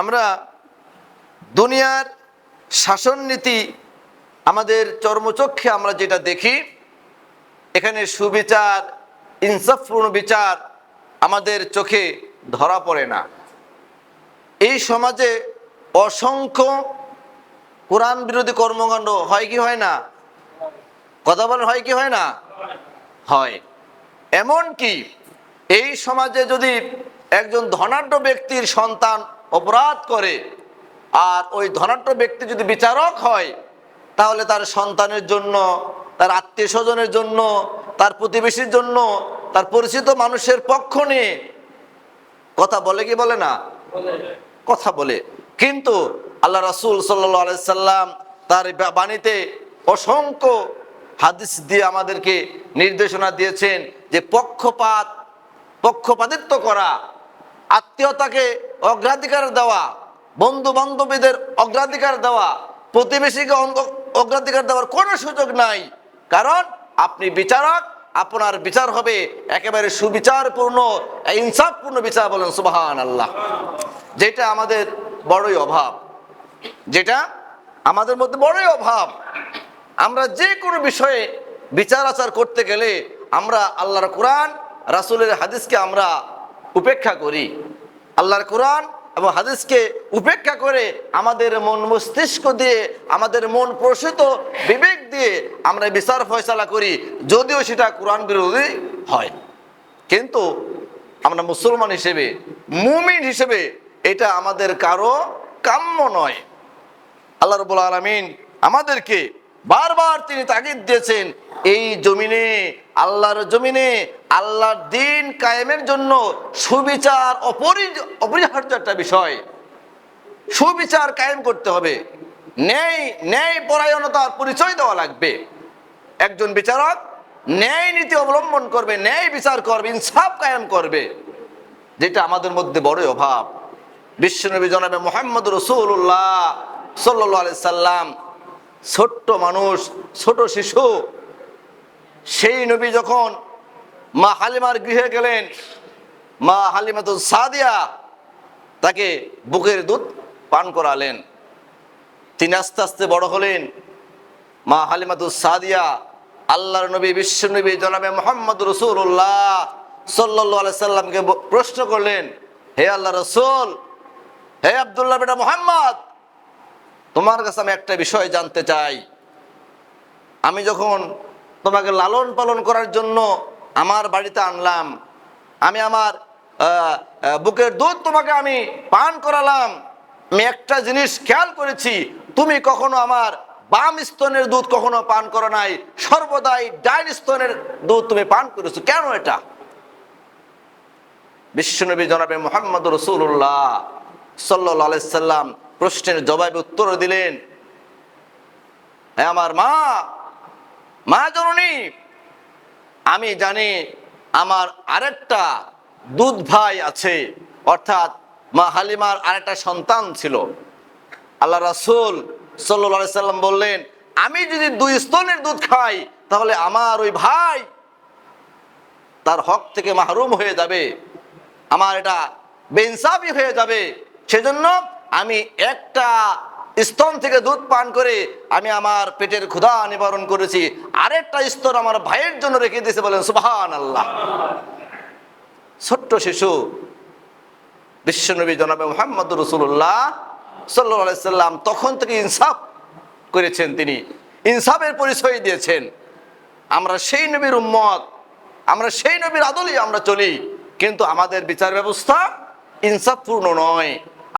আমরা দুনিয়ার শাসন নীতি আমাদের চর্মচক্ষে আমরা যেটা দেখি, এখানে সুবিচার, ইনসাফপূর্ণ বিচার আমাদের চোখে ধরা পড়ে না। এই সমাজে অসংখ্য কোরআন বিরোধী কর্মকাণ্ড হয় কি হয় না? কথা বলেন, হয় কি হয় না? হয়। এমন কি এই সমাজে যদি একজন ধনাঢ্য ব্যক্তির সন্তান অপরাধ করে, আর ওই ধনাঢ্য ব্যক্তি যদি বিচারক হয়, তাহলে তার সন্তানের জন্য, তার আত্মীয় স্বজনের জন্য, তার প্রতিবেশীর জন্য, তার পরিচিত মানুষের পক্ষ নিয়ে কথা বলে কি বলে না? কথা বলে। কিন্তু আল্লাহ রাসুল সাল্লাহ সাল্লাম তার বাণীতে অসংখ্য হাদিস দিয়ে আমাদেরকে নির্দেশনা দিয়েছেন যে পক্ষপাত, পক্ষপাতিত্ব করা আত্মীয়তাকে অগ্রাধিকার দেওয়া বন্ধু বান্ধবীদের অগ্রাধিকার দেওয়া, প্রতিবেশীকে অগ্রাধিকার দেওয়ার কোনো সুযোগ নাই। কারণ আপনি বিচারক, আপনার বিচার হবে একেবারে সুবিচারপূর্ণ, ইনসাফপূর্ণ বিচার বলেন সুবাহান আল্লাহ যেটা আমাদের বড়ই অভাব। যেটা আমাদের মধ্যে বড়ই অভাব। আমরা যে কোনো বিষয়ে বিচার আচার করতে গেলে আমরা আল্লাহর কোরআন, রাসূলের হাদিসকে আমরা উপেক্ষা করি। আল্লাহর কোরআন এবং হাদিসকে উপেক্ষা করে আমাদের মন মস্তিষ্ক দিয়ে, আমাদের মন প্রসূত বিবেক দিয়ে আমরা বিচার ফয়সালা করি, যদিও সেটা কোরআন বিরোধী হয়। কিন্তু আমরা মুসলমান হিসেবে, মুমিন হিসেবে এটা আমাদের কারও কাম্য নয়। আল্লাহ রবুল আলমিন আমাদেরকে বারবার তিনি তাগিদ দিয়েছেন এই জমিনে, আল্লাহর জমিনে, আল্লাহর দিন কায়েমের জন্য সুবিচার অপরি অপরিহার্য একটা বিষয়। সুবিচার কায়েম করতে হবে। ন্যায় ন্যায় পরায়ণতার পরিচয় দেওয়া লাগবে। একজন বিচারক ন্যায় নীতি অবলম্বন করবে, ন্যায় বিচার করবে, ইনসাফ কায়েম করবে, যেটা আমাদের মধ্যে বড়ই অভাব। বিশ্বনবী জনাবে মোহাম্মদ রসুল্লাহ সাল্লি সাল্লাম ছোট্ট মানুষ, ছোট শিশু সেই নবী যখন মা হালিমার গৃহে গেলেন, মা হালিমাতুল সাদিয়া তাকে বুকের দুধ পান করালেন। তিনি আস্তে আস্তে বড় হলেন। মা হালিমাতুল সাদিয়া আল্লাহর নবী বিশ্ব নবী জনাবে মোহাম্মদ রসুল্লাহ সাল্লাহ সাল্লামকে প্রশ্ন করলেন, হে আল্লাহ রসুল, হে আবদুল্লাহ বেটা মোহাম্মদ, তোমার কাছে আমি একটা বিষয় জানতে চাই। আমি যখন তোমাকে লালন পালন করার জন্য আমার বাড়িতে আনলাম। আমি আমার বুকের দুধ তোমাকে আমি পান করালাম। আমি একটা জিনিস খেয়াল করেছি, তুমি কখনো আমার বাম স্তনের দুধ কখনো পান করো নাই। সর্বদাই ডাইন স্তনের দুধ তুমি পান করেছ। কেন এটা? বিশ্বনবী জনাবে মোহাম্মদ রসুল্লাহ সাল্লাহ সাল্লাম প্রশ্নের জবাবে উত্তর দিলেন হ্যাঁ আমার মা মা জননী, আমি জানি আমার আরেকটা দুধ ভাই আছে, অর্থাৎ মা হালিমার আরেকটা সন্তান ছিল। আল্লাহ রাসুল সাল্লাহ সাল্লাম বললেন, আমি যদি দুই স্তনের দুধ খাই, তাহলে আমার ওই ভাই তার হক থেকে মাহরুম হয়ে যাবে, আমার এটা বেইনসাফি হয়ে যাবে। সেজন্য আমি একটা স্তন থেকে দুধ পান করে আমি আমার পেটের ক্ষুধা নিবারণ করেছি। আরেকটা স্তর আমার ভাইয়ের জন্য রেখে দিয়েছে বলেন সুবাহান আল্লাহ ছোট্ট শিশু, বিশ্বনবী জনাবে মোহাম্মদ রসুল্লাহ সাল্লাহ সাল্লাম তখন থেকে ইনসাফ করেছেন তিনি। ইনসাফের পরিচয় দিয়েছেন। আমরা সেই নবীর উম্মত, আমরা সেই নবীর আদলেই আমরা চলি। কিন্তু আমাদের বিচার ব্যবস্থা ইনসাফপূর্ণ নয়।